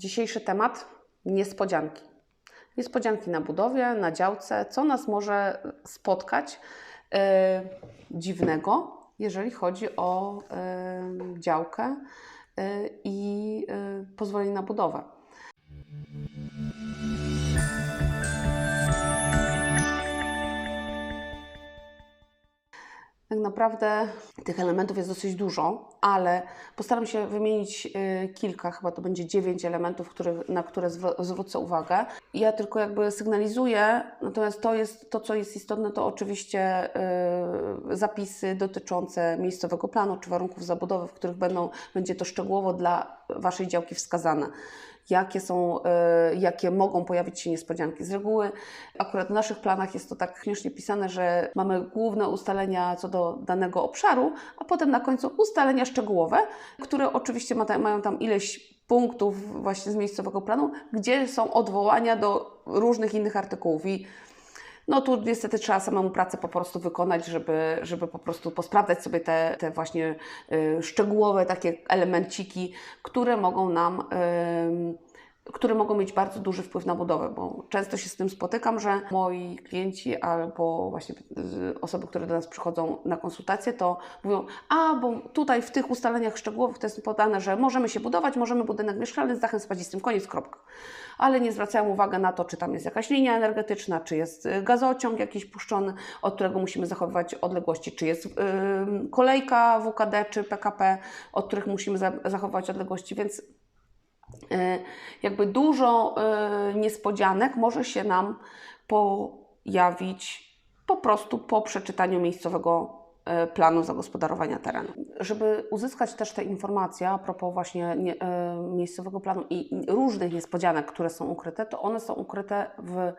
Dzisiejszy temat niespodzianki. Niespodzianki na budowie, na działce, co nas może spotkać e, dziwnego, jeżeli chodzi o e, działkę e, i pozwolenie na budowę. Tak naprawdę tych elementów jest dosyć dużo, ale postaram się wymienić y, kilka, chyba to będzie dziewięć elementów, których, na które zwr- zwrócę uwagę. Ja tylko jakby sygnalizuję, natomiast to jest to, co jest istotne, to oczywiście y, zapisy dotyczące miejscowego planu czy warunków zabudowy, w których będą, będzie to szczegółowo dla Waszej działki wskazane jakie są, y, jakie mogą pojawić się niespodzianki. Z reguły akurat w naszych planach jest to tak śmiesznie pisane, że mamy główne ustalenia co do danego obszaru, a potem na końcu ustalenia szczegółowe, które oczywiście ma, mają tam ileś punktów właśnie z miejscowego planu, gdzie są odwołania do różnych innych artykułów i no tu niestety trzeba samemu pracę po prostu wykonać, żeby, żeby po prostu posprawdzać sobie te, te właśnie y, szczegółowe takie elemenciki, które mogą nam, które mogą mieć bardzo duży wpływ na budowę, bo często się z tym spotykam, że moi klienci albo właśnie y, osoby, które do nas przychodzą na konsultacje, to mówią, a bo tutaj w tych ustaleniach szczegółowych to jest podane, że możemy się budować, możemy budynek mieszkalny z dachem spadzistym, koniec, kropka. Ale nie zwracają uwagi na to, czy tam jest jakaś linia energetyczna, czy jest y, gazociąg jakiś puszczony, od którego musimy zachowywać odległości, czy jest yy, kolejka WKD czy PKP, od których musimy za zachowywać odległości, więc jakby dużo yy, niespodzianek może się nam pojawić po prostu po przeczytaniu miejscowego e, planu zagospodarowania terenu. Żeby uzyskać też te informacje a propos właśnie nie, e, miejscowego planu i różnych niespodzianek, które są ukryte, to one są ukryte w, e,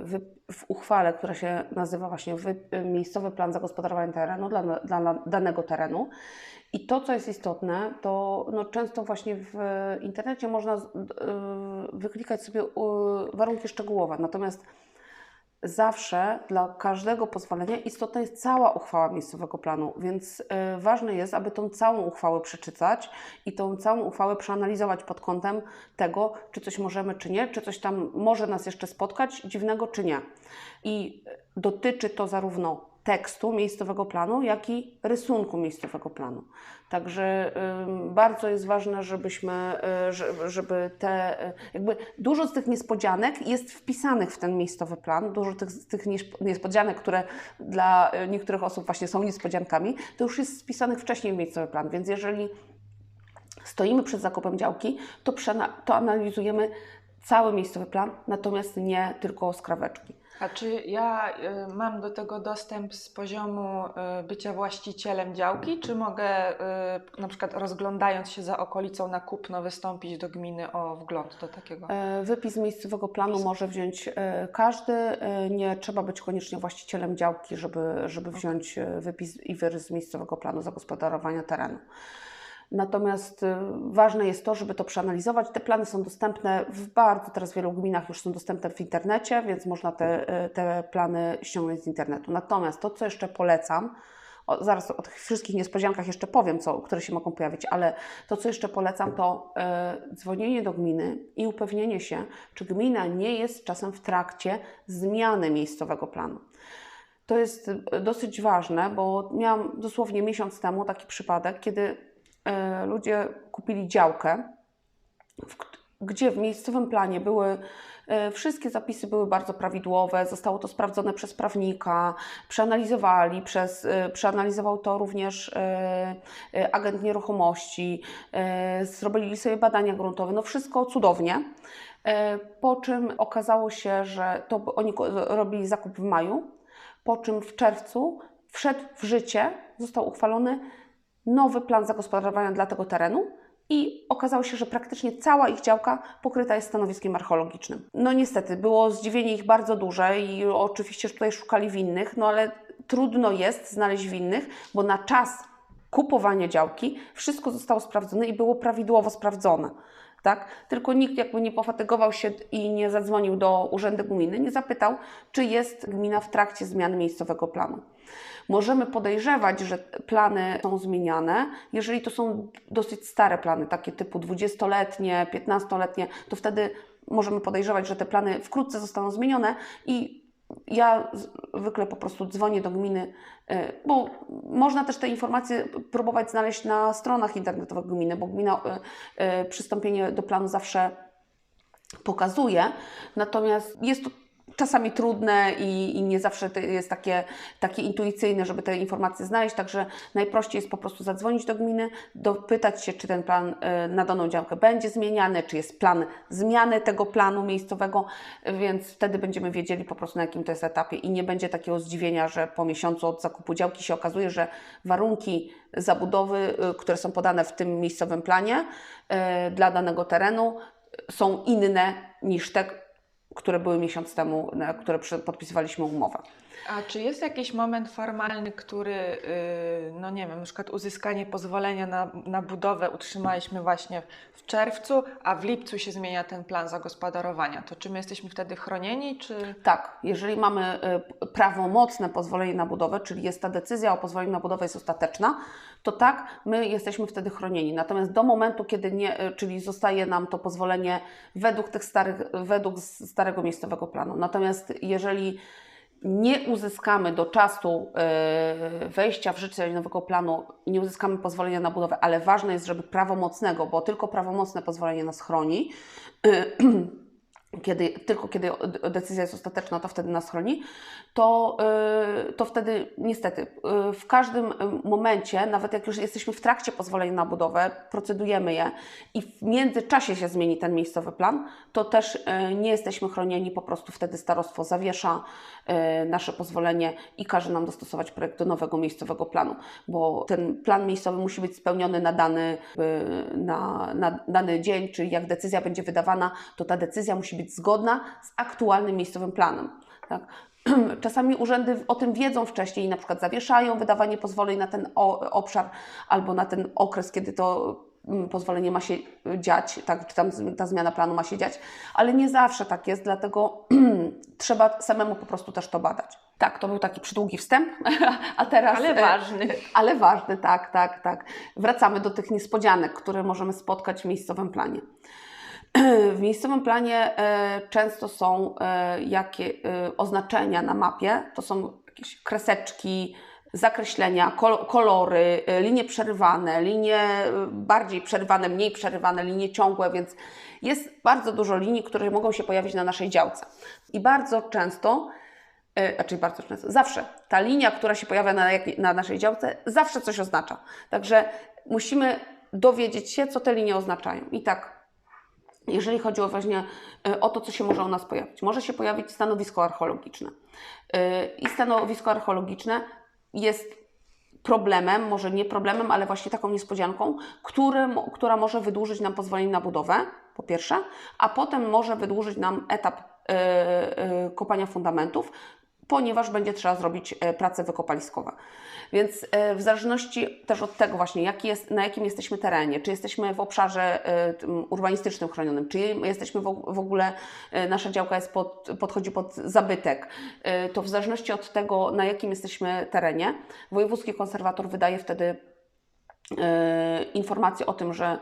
w, w uchwale, która się nazywa właśnie wy, miejscowy plan zagospodarowania terenu dla, dla danego terenu. I to, co jest istotne, to no, często właśnie w internecie można y, wyklikać sobie warunki szczegółowe, natomiast zawsze dla każdego pozwolenia istotna jest cała uchwała miejscowego planu, więc y, ważne jest, aby tą całą uchwałę przeczytać i tą całą uchwałę przeanalizować pod kątem tego, czy coś możemy, czy nie, czy coś tam może nas jeszcze spotkać dziwnego, czy nie. I y, dotyczy to zarówno tekstu miejscowego planu, jak i rysunku miejscowego planu. Także bardzo jest ważne, żebyśmy, y, że- żeby te, y, jakby dużo z tych niespodzianek jest wpisanych w ten miejscowy plan, dużo tych, tych niespodzianek, które dla y, niektórych osób właśnie są niespodziankami, to już jest wpisanych wcześniej w miejscowy plan, więc jeżeli stoimy przed zakupem działki, to, to analizujemy cały miejscowy plan, natomiast nie tylko skraweczki. A czy ja y, mam do tego dostęp z poziomu y, bycia właścicielem działki, czy mogę y, na przykład rozglądając się za okolicą na kupno wystąpić do gminy o wgląd do takiego? E, Wypis miejscowego planu może wziąć e, każdy. E, Nie trzeba być koniecznie właścicielem działki, żeby, żeby wziąć wypis i wyrys miejscowego planu zagospodarowania terenu. Natomiast e, ważne jest to, żeby to przeanalizować. Te plany są dostępne w bardzo teraz wielu gminach, już są dostępne w internecie, więc można te, e, te plany ściągnąć z internetu. Natomiast to, co jeszcze polecam, o, zaraz o tych wszystkich niespodziankach jeszcze powiem, co, które się mogą pojawić, ale to, co jeszcze polecam, to e, dzwonienie do gminy i upewnienie się, czy gmina nie jest czasem w trakcie zmiany miejscowego planu. To jest dosyć ważne, bo miałam dosłownie miesiąc temu taki przypadek, kiedy ludzie kupili działkę, gdzie w miejscowym planie były e, wszystkie zapisy były bardzo prawidłowe, zostało to sprawdzone przez prawnika, przeanalizowali, przez, e, przeanalizował to również e, e, agent nieruchomości, e, zrobili sobie badania gruntowe, no wszystko cudownie. E, Po czym okazało się, że to oni robili zakup w maju, po czym w czerwcu wszedł w życie, został uchwalony nowy plan zagospodarowania dla tego terenu i okazało się, że praktycznie cała ich działka pokryta jest stanowiskiem archeologicznym. No niestety, było zdziwienie ich bardzo duże i oczywiście tutaj szukali winnych, no ale trudno jest znaleźć winnych, bo na czas kupowania działki wszystko zostało sprawdzone i było prawidłowo sprawdzone. Tak? Tylko nikt jakby nie pofatygował się i nie zadzwonił do urzędu gminy, nie zapytał, czy jest gmina w trakcie zmiany miejscowego planu. Możemy podejrzewać, że plany są zmieniane, jeżeli to są dosyć stare plany, takie typu 20-letnie, 15-letnie, to wtedy możemy podejrzewać, że te plany wkrótce zostaną zmienione i ja zwykle po prostu dzwonię do gminy, y, bo można też te informacje próbować znaleźć na stronach internetowych gminy, bo gmina y, y, przystąpienie do planu zawsze pokazuje. Natomiast jest to czasami trudne i, i nie zawsze jest takie, takie intuicyjne, żeby te informacje znaleźć, także najprościej jest po prostu zadzwonić do gminy, dopytać się, czy ten plan y, na daną działkę będzie zmieniany, czy jest plan zmiany tego planu miejscowego, więc wtedy będziemy wiedzieli po prostu na jakim to jest etapie i nie będzie takiego zdziwienia, że po miesiącu od zakupu działki się okazuje, że warunki zabudowy, y, które są podane w tym miejscowym planie y, dla danego terenu są inne niż te, które były miesiąc temu, na które podpisywaliśmy umowę. A czy jest jakiś moment formalny, który, yy, no nie wiem, na przykład uzyskanie pozwolenia na, na budowę utrzymaliśmy właśnie w czerwcu, a w lipcu się zmienia ten plan zagospodarowania? To czy my jesteśmy wtedy chronieni, czy... Tak, jeżeli mamy y, prawomocne pozwolenie na budowę, czyli jest ta decyzja o pozwoleniu na budowę jest ostateczna, to tak, my jesteśmy wtedy chronieni. Natomiast do momentu, kiedy nie, y, czyli zostaje nam to pozwolenie według tych starych, według starego miejscowego planu. Natomiast jeżeli nie uzyskamy do czasu y, wejścia w życie nowego planu, nie uzyskamy pozwolenia na budowę, ale ważne jest, żeby prawomocnego, bo tylko prawomocne pozwolenie nas chroni, kiedy, tylko kiedy decyzja jest ostateczna, to wtedy nas chroni, to, y, to wtedy niestety y, w każdym y, momencie, nawet jak już jesteśmy w trakcie pozwolenia na budowę, procedujemy je i w międzyczasie się zmieni ten miejscowy plan, to też nie jesteśmy chronieni, po prostu wtedy starostwo zawiesza nasze pozwolenie i każe nam dostosować projekt do nowego miejscowego planu, bo ten plan miejscowy musi być spełniony na dany, na, na dany dzień, czyli jak decyzja będzie wydawana, to ta decyzja musi być zgodna z aktualnym miejscowym planem. Tak? Czasami urzędy o tym wiedzą wcześniej i na przykład zawieszają wydawanie pozwoleń na ten obszar albo na ten okres, kiedy to mm, pozwolenie ma się dziać, tak, czy tam ta zmiana planu ma się dziać, ale nie zawsze tak jest, dlatego trzeba samemu po prostu też to badać. Tak, to był taki przydługi wstęp, a teraz... Ale e, ważny. ale ważny, tak, tak, tak. Wracamy do tych niespodzianek, które możemy spotkać w miejscowym planie. W miejscowym planie e, często są e, jakie, e, oznaczenia na mapie, to są jakieś kreseczki, zakreślenia, kol- kolory, linie przerywane, linie bardziej przerywane, mniej przerywane, linie ciągłe, więc jest bardzo dużo linii, które mogą się pojawić na naszej działce. I bardzo często Znaczy bardzo często, zawsze ta linia, która się pojawia na, na naszej działce, zawsze coś oznacza. Także musimy dowiedzieć się, co te linie oznaczają. I tak, jeżeli chodzi o właśnie e, o to, co się może u nas pojawić. Może się pojawić stanowisko archeologiczne. E, I stanowisko archeologiczne jest problemem, może nie problemem, ale właśnie taką niespodzianką, który, która może wydłużyć nam pozwolenie na budowę, po pierwsze, a potem może wydłużyć nam etap e, kopania fundamentów, ponieważ będzie trzeba zrobić e, prace wykopaliskowe. Więc e, w zależności też od tego właśnie, jaki jest, na jakim jesteśmy terenie, czy jesteśmy w obszarze e, urbanistycznym chronionym, czy jesteśmy w, ogóle, nasza działka jest pod, podchodzi pod zabytek, to w zależności od tego, na jakim jesteśmy terenie, wojewódzki konserwator wydaje wtedy informacje o tym, że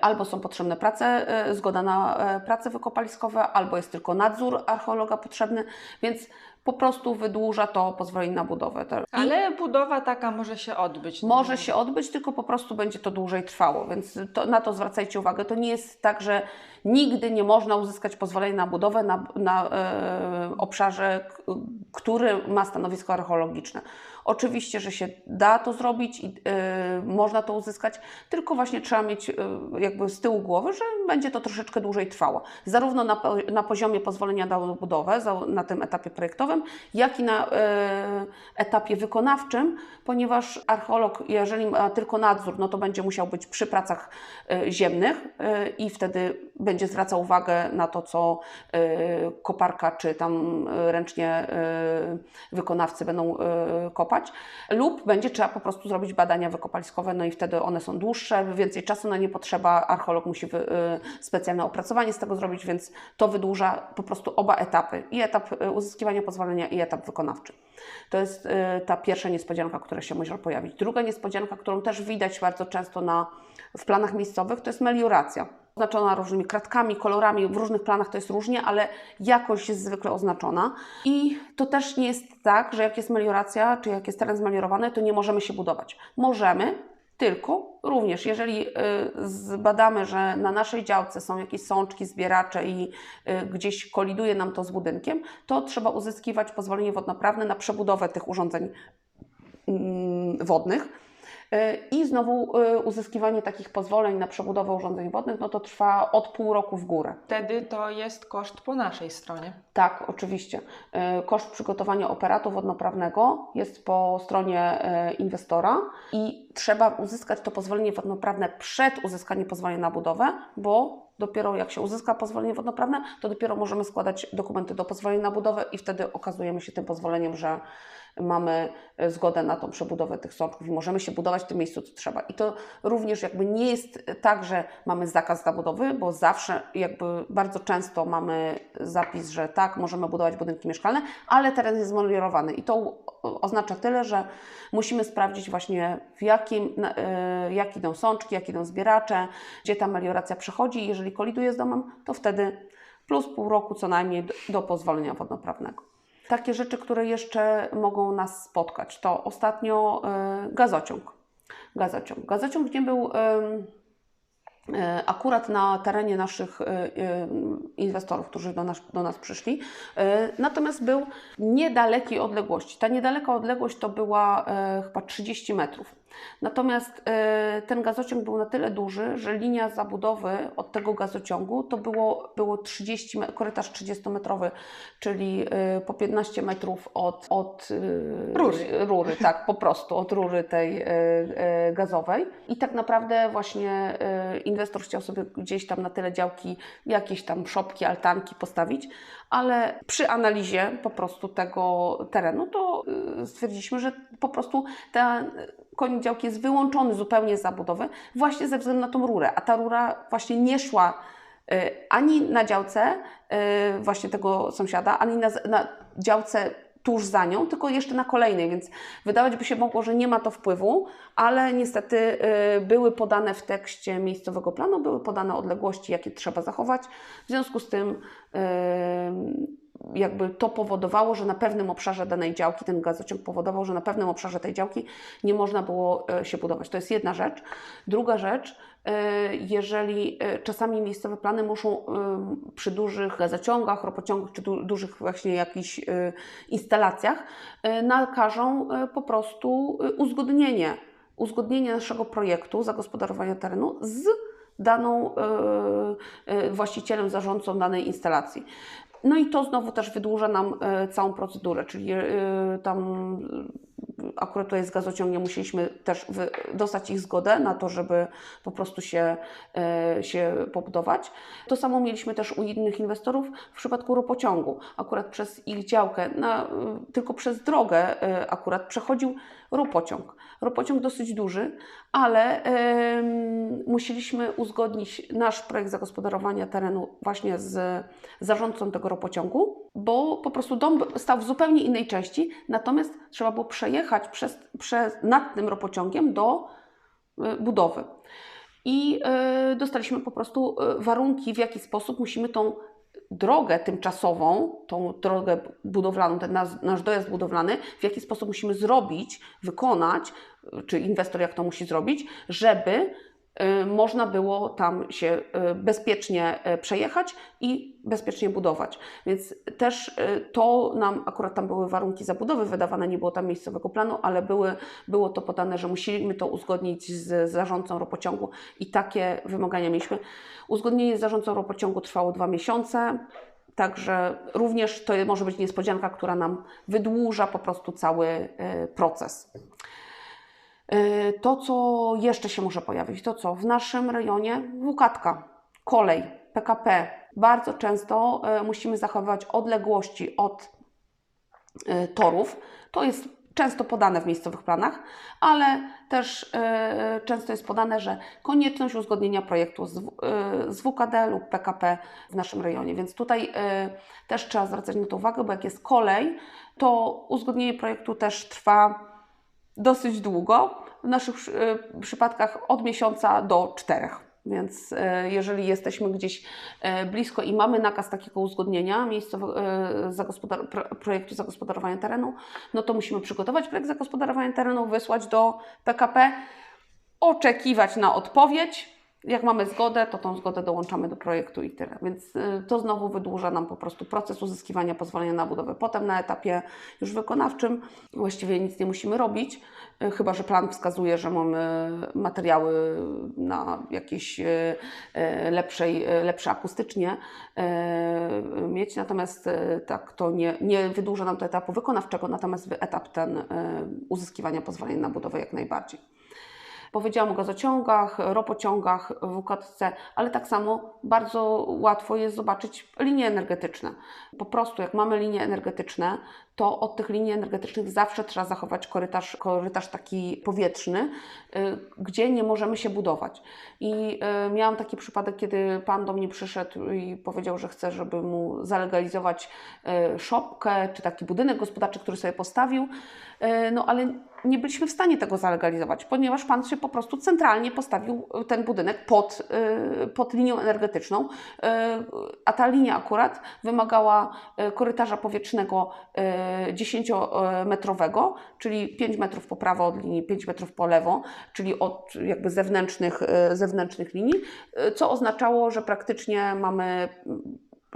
albo są potrzebne prace, zgoda na prace wykopaliskowe, albo jest tylko nadzór archeologa potrzebny, więc po prostu wydłuża to pozwolenie na budowę. Ale budowa taka może się odbyć. Może się odbyć, tylko po prostu będzie to dłużej trwało, więc to, na to zwracajcie uwagę. To nie jest tak, że nigdy nie można uzyskać pozwolenia na budowę na, na e, obszarze, który ma stanowisko archeologiczne. Oczywiście, że się da to zrobić i e, można to uzyskać, tylko właśnie trzeba mieć e, jakby z tyłu głowy, że będzie to troszeczkę dłużej trwało. Zarówno na, na poziomie pozwolenia na budowę, na tym etapie projektowym, jak i na e, etapie wykonawczym, ponieważ archeolog, jeżeli ma tylko nadzór, no to będzie musiał być przy pracach ziemnych i wtedy będzie zwracał uwagę na to, co y, koparka czy tam y, ręcznie y, wykonawcy będą y, kopać, lub będzie trzeba po prostu zrobić badania wykopaliskowe, no i wtedy one są dłuższe, więcej czasu na nie potrzeba, archeolog musi wy, y, specjalne opracowanie z tego zrobić, więc to wydłuża po prostu oba etapy, i etap y, uzyskiwania pozwolenia, i etap wykonawczy. To jest y, ta pierwsza niespodzianka, która się może pojawić. Druga niespodzianka, którą też widać bardzo często na, w planach miejscowych, to jest melioracja. Oznaczona różnymi kratkami, kolorami, w różnych planach to jest różnie, ale jakość jest zwykle oznaczona. I to też nie jest tak, że jak jest melioracja, czy jak jest teren zmeliorowany, to nie możemy się budować. Możemy, tylko również, jeżeli y, zbadamy, że na naszej działce są jakieś sączki, zbieracze i y, gdzieś koliduje nam to z budynkiem, to trzeba uzyskiwać pozwolenie wodnoprawne na przebudowę tych urządzeń mm, wodnych. Y, I znowu y, uzyskiwanie takich pozwoleń na przebudowę urządzeń wodnych, no to trwa od pół roku w górę. Wtedy to jest koszt po naszej stronie. Tak, oczywiście. Y, Koszt przygotowania operatu wodnoprawnego jest po stronie inwestora i trzeba uzyskać to pozwolenie wodnoprawne przed uzyskaniem pozwolenia na budowę, bo dopiero jak się uzyska pozwolenie wodnoprawne, to dopiero możemy składać dokumenty do pozwolenia na budowę i wtedy okazujemy się tym pozwoleniem, że mamy y, zgodę na tą przebudowę tych sączków i możemy się budować w tym miejscu, co trzeba. I to również jakby nie jest tak, że mamy zakaz zabudowy, bo zawsze jakby bardzo często mamy zapis, że tak, możemy budować budynki mieszkalne, ale teren jest zmeliorowany i to oznacza tyle, że musimy sprawdzić właśnie w jakim, y, jak idą sączki, jak idą zbieracze, gdzie ta melioracja przechodzi i jeżeli koliduje z domem, to wtedy plus pół roku co najmniej do pozwolenia wodnoprawnego. Takie rzeczy, które jeszcze mogą nas spotkać, to ostatnio y, gazociąg. Gazociąg. Gazociąg nie był ym, e, akurat na terenie naszych inwestorów, którzy do nas, do nas przyszli, natomiast był niedalekiej odległości. Ta niedaleka odległość to była chyba 30 metrów. Natomiast e, ten gazociąg był na tyle duży, że linia zabudowy od tego gazociągu to było, było 30, me- korytarz 30-metrowy, czyli e, po 15 metrów od, od e, Rury. rury, tak, po prostu od rury tej gazowej. I tak naprawdę właśnie inwestor chciał sobie gdzieś tam na tyle działki jakieś tam szopki, altanki postawić, ale przy analizie po prostu tego terenu to y, stwierdziliśmy, że po prostu ten koniec działki jest wyłączony zupełnie z zabudowy właśnie ze względu na tą rurę, a ta rura właśnie nie szła y, ani na działce y, właśnie tego sąsiada, ani na, na działce tuż za nią, tylko jeszcze na kolejnej, więc wydawać by się mogło, że nie ma to wpływu, ale niestety y, były podane w tekście miejscowego planu, były podane odległości, jakie trzeba zachować. W związku z tym y, jakby to powodowało, że na pewnym obszarze danej działki, ten gazociąg powodował, że na pewnym obszarze tej działki nie można było e, się budować. To jest jedna rzecz. Druga rzecz, jeżeli e, czasami miejscowe plany muszą em, przy dużych gazociągach, ropociągach czy du- dużych właśnie jakichś instalacjach nakażą po prostu uzgodnienie, uzgodnienie naszego projektu zagospodarowania terenu z daną właścicielem, zarządcą danej instalacji. No i to znowu też wydłuża nam całą procedurę, czyli tam akurat to jest gazociąg, nie musieliśmy też dostać ich zgodę na to, żeby po prostu się, e, się pobudować. To samo mieliśmy też u innych inwestorów w przypadku ropociągu. Akurat przez ich działkę, na, tylko przez drogę e, akurat przechodził ropociąg. Ropociąg dosyć duży, ale em, musieliśmy uzgodnić nasz projekt zagospodarowania terenu właśnie z zarządcą tego ropociągu, bo po prostu dom stał w zupełnie innej części, natomiast trzeba było przejechać przez, przez, nad tym ropociągiem do y, budowy. I y, dostaliśmy po prostu y, warunki, w jaki sposób musimy tą drogę tymczasową, tą drogę budowlaną, ten nasz, nasz dojazd budowlany, w jaki sposób musimy zrobić, wykonać, czy inwestor jak to musi zrobić, żeby można było tam się y, bezpiecznie y, przejechać i bezpiecznie budować. Więc też y, to nam, akurat tam były warunki zabudowy wydawane, nie było tam miejscowego planu, ale były, było to podane, że musimy to uzgodnić z zarządcą ropociągu i takie wymagania mieliśmy. Uzgodnienie z zarządcą ropociągu trwało dwa miesiące. Także również to może być niespodzianka, która nam wydłuża po prostu cały y, proces. Y, To, co jeszcze się może pojawić, to co? W naszym rejonie wukatka. Kolej, PKP. Bardzo często e, musimy zachowywać odległości od e, torów. To jest często podane w miejscowych planach, ale też e, często jest podane, że konieczność uzgodnienia projektu z, e, WKD lub PKP w naszym rejonie. Więc tutaj e, też trzeba zwracać na to uwagę, bo jak jest kolej, to uzgodnienie projektu też trwa dosyć długo. W naszych e, przypadkach od miesiąca do czterech. Więc e, jeżeli jesteśmy gdzieś e, blisko i mamy nakaz takiego uzgodnienia miejscowego e, zagospodar- pro- projektu zagospodarowania terenu, no to musimy przygotować projekt zagospodarowania terenu, wysłać do PKP, oczekiwać na odpowiedź. Jak mamy zgodę, to tą zgodę dołączamy do projektu i tyle. Więc y, to znowu wydłuża nam po prostu proces uzyskiwania pozwolenia na budowę. Potem na etapie już wykonawczym właściwie nic nie musimy robić, y, chyba że plan wskazuje, że mamy materiały na jakieś y, lepszej, lepsze akustycznie mieć. Natomiast tak to nie, nie wydłuża nam to etapu wykonawczego, natomiast etap ten uzyskiwania pozwolenia na budowę jak najbardziej. Powiedziałam o gazociągach, ropociągach w UKTC, ale tak samo bardzo łatwo jest zobaczyć linie energetyczne. Po prostu jak mamy linie energetyczne, to od tych linii energetycznych zawsze trzeba zachować korytarz, korytarz taki powietrzny, y, gdzie nie możemy się budować. I y, miałam taki przypadek, kiedy pan do mnie przyszedł i powiedział, że chce, żeby mu zalegalizować y, szopkę czy taki budynek gospodarczy, który sobie postawił. No ale nie byliśmy w stanie tego zalegalizować, ponieważ pan się po prostu centralnie postawił ten budynek pod, pod linią energetyczną, a ta linia akurat wymagała korytarza powietrznego 10-metrowego, czyli 5 metrów po prawo od linii, 5 metrów po lewo, czyli od jakby zewnętrznych, y, zewnętrznych linii, y, co oznaczało, że praktycznie mamy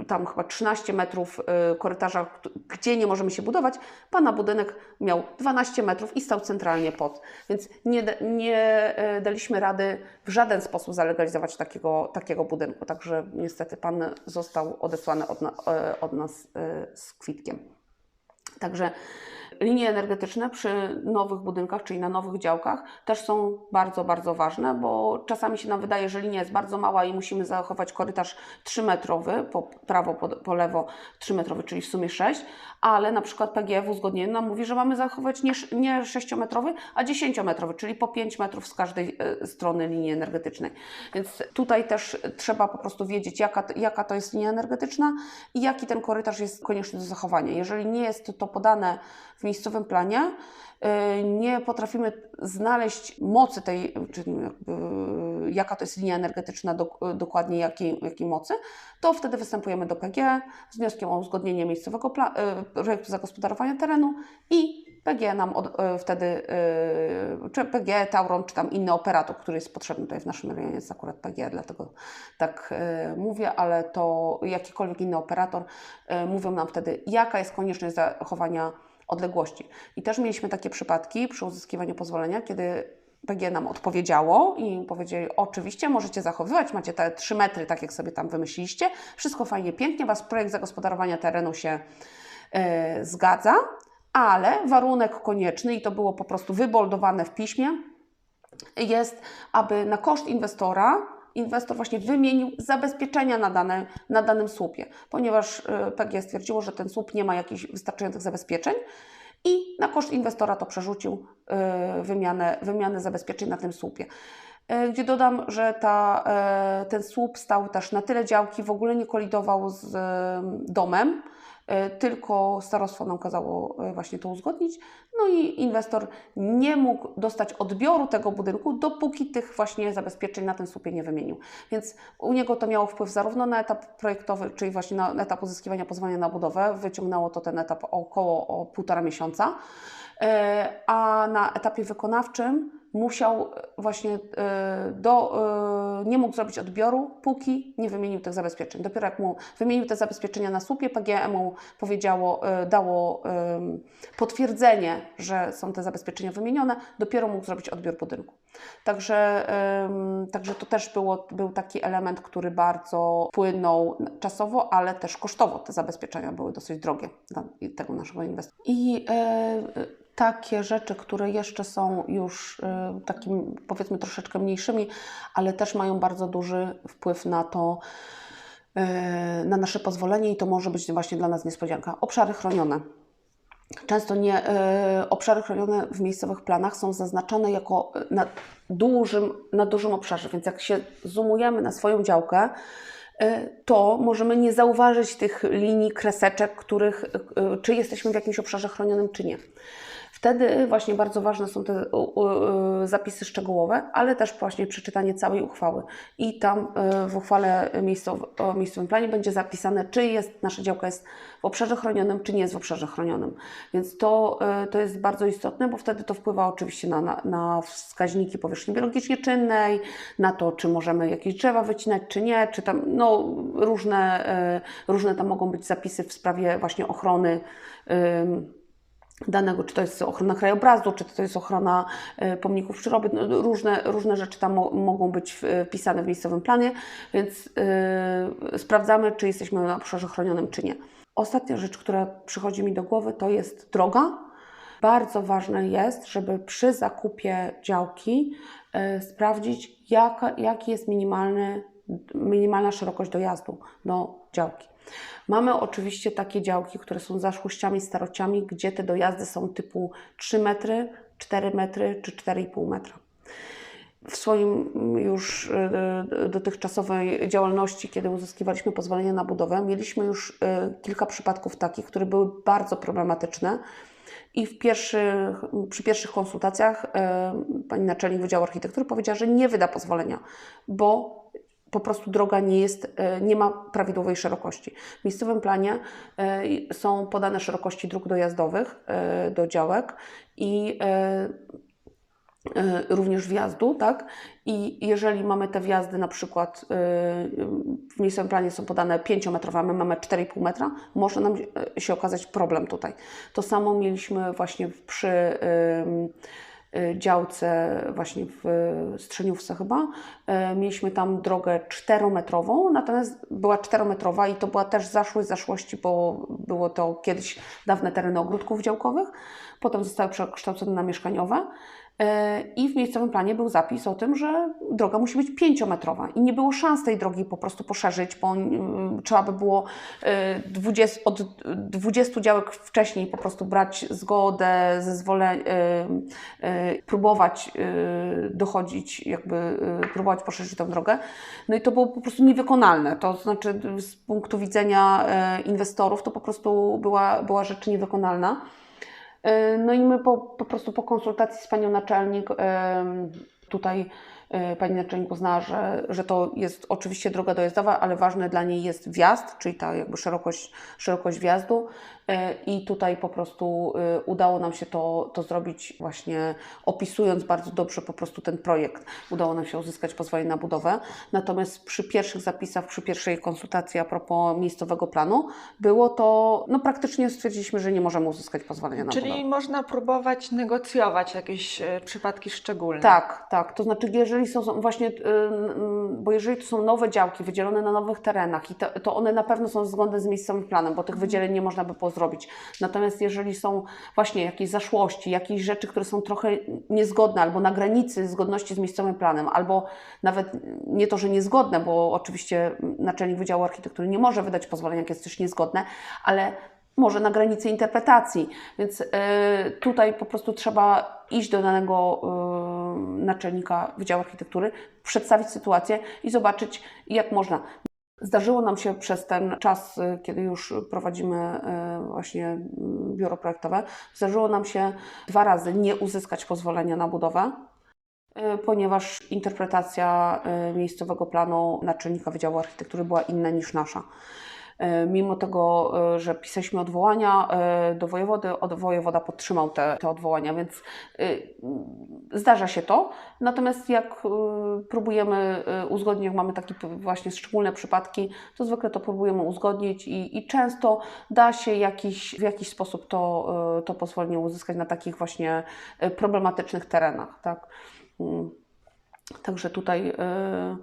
y, tam chyba 13 metrów y, korytarza, gdzie nie możemy się budować. Pana budynek miał 12 metrów i stał centralnie pod. Więc nie, nie daliśmy rady w żaden sposób zalegalizować takiego, takiego budynku. Także niestety pan został odesłany od, od nas z kwitkiem. Także linie energetyczne przy nowych budynkach, czyli na nowych działkach, też są bardzo, bardzo ważne, bo czasami się nam wydaje, że linia jest bardzo mała i musimy zachować korytarz 3-metrowy, po prawo, po, po lewo 3-metrowy, czyli w sumie 6, ale na przykład PGF w uzgodnieniu nam mówi, że mamy zachować nie, nie 6-metrowy, a 10-metrowy, czyli po 5 metrów z każdej e, strony linii energetycznej. Więc tutaj też trzeba po prostu wiedzieć, jaka, jaka to jest linia energetyczna i jaki ten korytarz jest konieczny do zachowania. Jeżeli nie jest to podane w miejscowym planie, y, nie potrafimy znaleźć mocy tej, czy jakby, jaka to jest linia energetyczna, dok- dokładnie jakiej, jakiej mocy, to wtedy występujemy do PG z wnioskiem o uzgodnienie miejscowego y, projektu zagospodarowania terenu i PG nam od, y, wtedy, y, czy PG, Tauron, czy tam inny operator, który jest potrzebny tutaj w naszym rejonie, jest akurat PG, dlatego tak y, mówię, ale to jakikolwiek inny operator y, mówią nam wtedy, jaka jest konieczność zachowania odległości. I też mieliśmy takie przypadki przy uzyskiwaniu pozwolenia, kiedy PG nam odpowiedziało i powiedzieli, oczywiście możecie zachowywać, macie te 3 metry, tak jak sobie tam wymyśliliście, wszystko fajnie, pięknie, Was projekt zagospodarowania terenu się e, zgadza, ale warunek konieczny, i to było po prostu wyboldowane w piśmie, jest, aby na koszt inwestora inwestor właśnie wymienił zabezpieczenia na, dane, na danym słupie, ponieważ y, PG stwierdziło, że ten słup nie ma jakichś wystarczających zabezpieczeń i na koszt inwestora to przerzucił y, wymianę, wymianę zabezpieczeń na tym słupie. Y, Gdzie dodam, że ta, ten słup stał też na tyle działki, w ogóle nie kolidował z domem, tylko starostwo nam kazało y, właśnie to uzgodnić. No i inwestor nie mógł dostać odbioru tego budynku, dopóki tych właśnie zabezpieczeń na tym słupie nie wymienił. Więc u niego to miało wpływ zarówno na etap projektowy, czyli właśnie na etap uzyskiwania pozwolenia na budowę, wyciągnęło to ten etap około o półtora miesiąca, E, a na etapie wykonawczym musiał właśnie e, do, e, nie mógł zrobić odbioru, póki nie wymienił tych zabezpieczeń. Dopiero jak mu wymienił te zabezpieczenia na słupie, PGE mu powiedziało, e, dało potwierdzenie, że są te zabezpieczenia wymienione, dopiero mógł zrobić odbiór budynku. Także, także to też było, był taki element, który bardzo wpłynął czasowo, ale też kosztowo. Te zabezpieczenia były dosyć drogie dla tego naszego inwestora. I e, takie rzeczy, które jeszcze są już y, takim powiedzmy troszeczkę mniejszymi, ale też mają bardzo duży wpływ na to, y, na nasze pozwolenie i to może być właśnie dla nas niespodzianka. Obszary chronione. Często nie, y, obszary chronione w miejscowych planach są zaznaczone jako na dużym, na dużym obszarze, więc jak się zoomujemy na swoją działkę, to możemy nie zauważyć tych linii, kreseczek, których, czy jesteśmy w jakimś obszarze chronionym, czy nie. Wtedy właśnie bardzo ważne są te y, zapisy szczegółowe, ale też właśnie przeczytanie całej uchwały. I tam y, w uchwale o miejscowym planie będzie zapisane, czy jest, nasza działka jest w obszarze chronionym, czy nie jest w obszarze chronionym. Więc to, y, to jest bardzo istotne, bo wtedy to wpływa oczywiście na, na, na wskaźniki powierzchni biologicznie czynnej, na to, czy możemy jakieś drzewa wycinać, czy nie, czy tam no, różne, różne tam mogą być zapisy w sprawie właśnie ochrony. ym, danego, czy to jest ochrona krajobrazu, czy to jest ochrona e, pomników przyrody, no, różne, różne rzeczy tam mo mogą być wpisane w miejscowym planie, więc yy, sprawdzamy, czy jesteśmy na obszarze chronionym, czy nie. Ostatnia rzecz, która przychodzi mi do głowy, to jest droga. Bardzo ważne jest, żeby przy zakupie działki e, sprawdzić, jaka, jaki jest minimalny, minimalna szerokość dojazdu do działki. Mamy oczywiście takie działki, które są zaszłościami, starociami, gdzie te dojazdy są typu 3 metry, 4 metry czy 4,5 metra. W swoim już y, dotychczasowej działalności, kiedy uzyskiwaliśmy pozwolenie na budowę, mieliśmy już y, kilka przypadków takich, które były bardzo problematyczne. I w pierwszych, przy pierwszych konsultacjach y, pani naczelnik Wydziału Architektury powiedziała, że nie wyda pozwolenia, bo po prostu droga nie jest, e, nie ma prawidłowej szerokości. W miejscowym planie e, są podane szerokości dróg dojazdowych e, do działek i również wjazdu, tak? I jeżeli mamy te wjazdy na przykład w miejscowym planie są podane 5-metrowe, a my mamy 4,5 metra, może nam się okazać problem tutaj. To samo mieliśmy właśnie przy działce właśnie w Strzeniówce chyba. E, Mieliśmy tam drogę 4-metrową, natomiast była 4-metrowa i to była też zaszłość zaszłości, bo było to kiedyś dawne tereny ogródków działkowych. Potem zostały przekształcone na mieszkaniowe. E, I w miejscowym planie był zapis o tym, że droga musi być pięciometrowa i nie było szans tej drogi po prostu poszerzyć, bo mm, trzeba by było e, 20, od 20 działek wcześniej po prostu brać zgodę, zezwolenie, próbować e, dochodzić, jakby e, próbować poszerzyć tę drogę. No i to było po prostu niewykonalne. To znaczy z punktu widzenia e, inwestorów to po prostu była, była rzecz niewykonalna. E, No i my po, po prostu po konsultacji z panią naczelnik em, tutaj e, pani naczelnik uznała, że, że to jest oczywiście droga dojazdowa, ale ważny dla niej jest wjazd, czyli ta jakby szerokość, szerokość wjazdu. E, i tutaj po prostu e, udało nam się to, to zrobić właśnie opisując bardzo dobrze po prostu ten projekt. Udało nam się uzyskać pozwolenie na budowę. Natomiast przy pierwszych zapisach, przy pierwszej konsultacji a propos miejscowego planu, było to, no praktycznie stwierdziliśmy, że nie możemy uzyskać pozwolenia na budowę. Czyli można próbować negocjować jakieś e, przypadki szczególne. Tak, tak. To znaczy, jeżeli są właśnie, bo jeżeli to są nowe działki wydzielone na nowych terenach, i to, to one na pewno są zgodne z miejscowym planem, bo tych wydzieleń nie można by było zrobić. Natomiast jeżeli są właśnie jakieś zaszłości, jakieś rzeczy, które są trochę niezgodne, albo na granicy zgodności z miejscowym planem, albo nawet nie to, że niezgodne, bo oczywiście naczelnik Wydziału Architektury nie może wydać pozwolenia, jak jest coś niezgodne, ale może na granicy interpretacji. Więc y, tutaj po prostu trzeba iść do danego y, naczelnika Wydziału Architektury, przedstawić sytuację i zobaczyć, jak można. Zdarzyło nam się przez ten czas, y, kiedy już prowadzimy y, właśnie mm, biuro projektowe, zdarzyło nam się dwa razy nie uzyskać pozwolenia na budowę, y, ponieważ interpretacja miejscowego planu naczelnika Wydziału Architektury była inna niż nasza. E, Mimo tego, e, że pisaliśmy odwołania e, do wojewody, od wojewoda podtrzymał te, te odwołania, więc zdarza się to. Natomiast jak próbujemy uzgodnić, jak mamy takie właśnie szczególne przypadki, to zwykle to próbujemy uzgodnić i, i często da się jakiś, w jakiś sposób to, to pozwolenie uzyskać na takich właśnie problematycznych terenach. Tak? Mm. Także tutaj. e,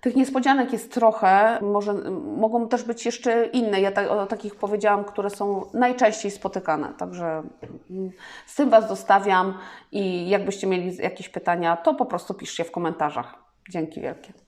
Tych niespodzianek jest trochę, może mogą też być jeszcze inne. Ja ta, o takich powiedziałam, które są najczęściej spotykane. Także mm, z tym Was zostawiam i jakbyście mieli jakieś pytania, to po prostu piszcie w komentarzach. Dzięki wielkie.